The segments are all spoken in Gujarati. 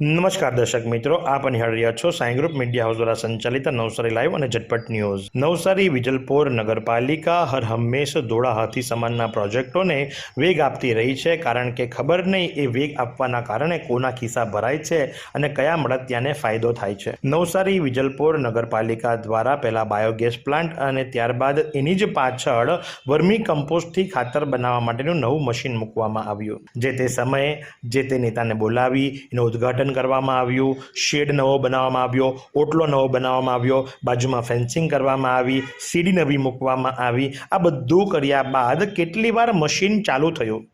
નમસ્કાર દર્શક મિત્રો, આપ નિહાળી છો સાઈ ગ્રુપ મીડિયા હાઉસ દ્વારા સંચાલિત નવસારી લાઈવ અને ઝટપટ ન્યૂઝ. નવસારી, વિજલપોર નગરપાલિકા હર હંમેશ ધોળા હાથી સમાનના પ્રોજેક્ટોને વેગ આપતી રહી છે, કારણ કે ખબર નહીં એ વેગ આપવાના કારણે કોના ખિસ્સા ભરાય છે અને કયા મળતિયાને ફાયદો થાય છે. નવસારી, વિજલપોર નગરપાલિકા દ્વારા પહેલા બાયોગેસ પ્લાન્ટ અને ત્યારબાદ એની જ પાછળ વર્મી કમ્પોસ્ટથી ખાતર બનાવવા માટેનું નવું મશીન મૂકવામાં આવ્યું. જે તે સમયે જે તે નેતાને બોલાવી, એનું ઉદ્ઘાટન કરવામાં આવ્યું, શેડ નવો બનાવવામાં આવ્યો, ઓટલો નવો બનાવવામાં આવ્યો, બાજુમાં ફેન્સિંગ કરવામાં આવી, સીડી નવી મૂકવામાં આવી. આ બધું કર્યા બાદ કેટલી વાર મશીન ચાલુ થયું?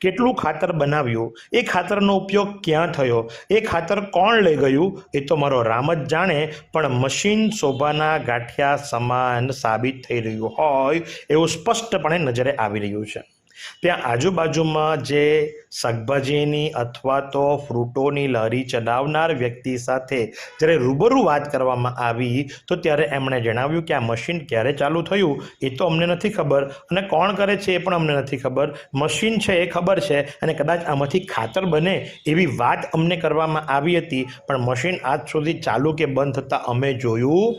કેટલું ખાતર બનાવ્યું? એ ખાતરનો ઉપયોગ ક્યાં થયો? એ ખાતર કોણ લઈ ગયું? એ તો મારો રામ જ જાણે, પણ મશીન શોભાના ગાંઠિયા સમાન સાબિત થઈ રહ્યું હોય એવું સ્પષ્ટપણે નજરે આવી રહ્યું છે. ત્યાં આજુબાજુમાં જે શાકભાજીની અથવા તો ફ્રૂટોની લારી ચલાવનાર વ્યક્તિ સાથે જ્યારે રૂબરૂ વાત કરવામાં આવી, તો ત્યારે એમણે જણાવ્યું કે આ મશીન ક્યારે ચાલુ થયું એ તો અમને નથી ખબર. અને કોણ કરે છે એ પણ અમને નથી ખબર. મશીન છે એ ખબર છે અને કદાચ આમાંથી ખાતર બને એવી વાત અમને કરવામાં આવી હતી, પણ મશીન આજ સુધી ચાલુ કે બંધ થતાં અમે જોયું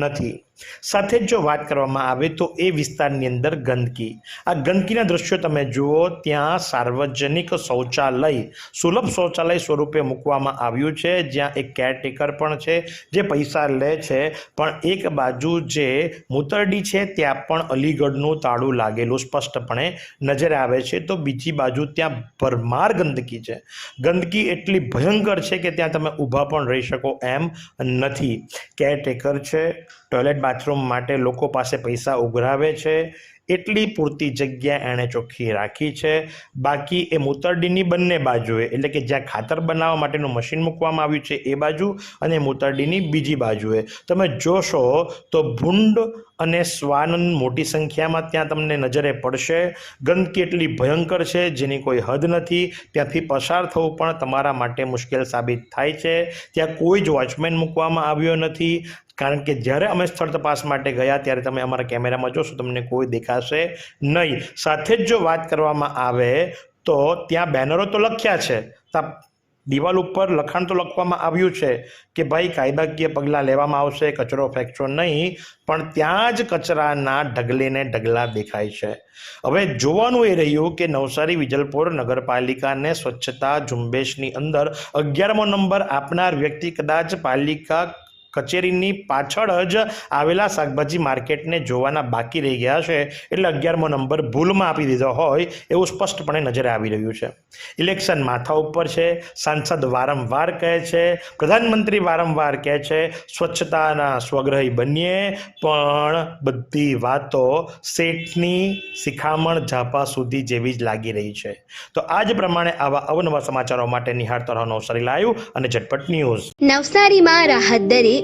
નથી. સાથે જ વાત કરવામાં આવે તો એ વિસ્તારની અંદર ગંદકી. આ ગંદકીના દ્રશ્યો તમે જુઓ, ત્યાં સાર્વજનિક શૌચાલય, સુલભ શૌચાલય સ્વરૂપે મૂકવામાં આવ્યું છે. જ્યાં એક કેરટેકર પણ છે, જે પૈસા લે છે. પણ એક બાજુ જે મૂતરડી છે, ત્યાં પણ અલીગઢનું તાળું લાગેલું સ્પષ્ટપણે નજરે આવે છે. તો બીજી બાજુ ત્યાં ભરમાર ગંદકી છે. ગંદકી એટલી ભયંકર છે કે ત્યાં તમે ઊભા પણ રહી શકો એમ નથી. કેરટેકર છે, ટોયલેટ બાથરૂમ માટે લોકો પાસે પૈસા ઉઘરાવે છે. એટલી પૂરતી જગ્યા એણે ચોખ્ખી રાખી છે. બાકી એ મૂતરડીની બંને બાજુએ, એટલે કે જ્યાં ખાતર બનાવવા માટેનું મશીન મૂકવામાં આવ્યું છે એ બાજુ અને મૂતરડીની બીજી બાજુએ. તમે જોશો તો ભૂંડ અને સ્વાનંદ મોટી સંખ્યામાં ત્યાં તમને નજરે પડશે. ગંદકી એટલી ભયંકર છે જેની કોઈ હદ નથી. ત્યાંથી પસાર થવું પણ તમારા માટે મુશ્કેલ સાબિત થાય છે. ત્યાં કોઈ જ વોચમેન મૂકવામાં આવ્યો નથી. કારણ કે જ્યારે અમે સ્થળ તપાસ માટે ગયા ત્યારે તમે અમારા કેમેરામાં જોશો, તમને કોઈ દેખાશે નહીં. સાથે જ જો વાત કરવામાં આવે તો ત્યાં બેનરો તો લખ્યા છે. દિવાલ ઉપર લખાણ તો લખવામાં આવ્યું છે કે ભાઈ કાયદાકીય પગલાં લેવામાં આવશે, કચરો ફેંકશો નહીં, પણ ત્યાં જ કચરાના ઢગલીને ઢગલા દેખાય છે. હવે જોવાનું એ રહ્યું કે નવસારી વિજલપોર નગરપાલિકાને સ્વચ્છતા ઝુંબેશની અંદર અગિયારમો નંબર આપનાર વ્યક્તિ કદાચ પાલિકા કચેરીની પાછળ જ આવેલા શાકભાજી માર્કેટને જોવાના બાકી રહી ગયા છે. એટલે અગિયારમો નંબર ભૂલમાં આપી દીધો હોય એવું સ્પષ્ટપણે નજરે આવી રહ્યું છે. ઇલેક્શન માથા ઉપર છે. સાંસદ વારંવાર કહે છે. પ્રધાનમંત્રી વારંવાર કહે છે, સ્વચ્છતાના સ્વગ્રહી બનીએ. પણ બધી વાતો શેઠની શિખામણ ઝાપા સુધી જેવી જ લાગી રહી છે. તો આ જ પ્રમાણે આવા અવનવા સમાચારો માટે નિહાળતા રહો નવસારી લાઈવ અને ઝટપટ ન્યૂઝ. નવસારીમાં રાહત દરે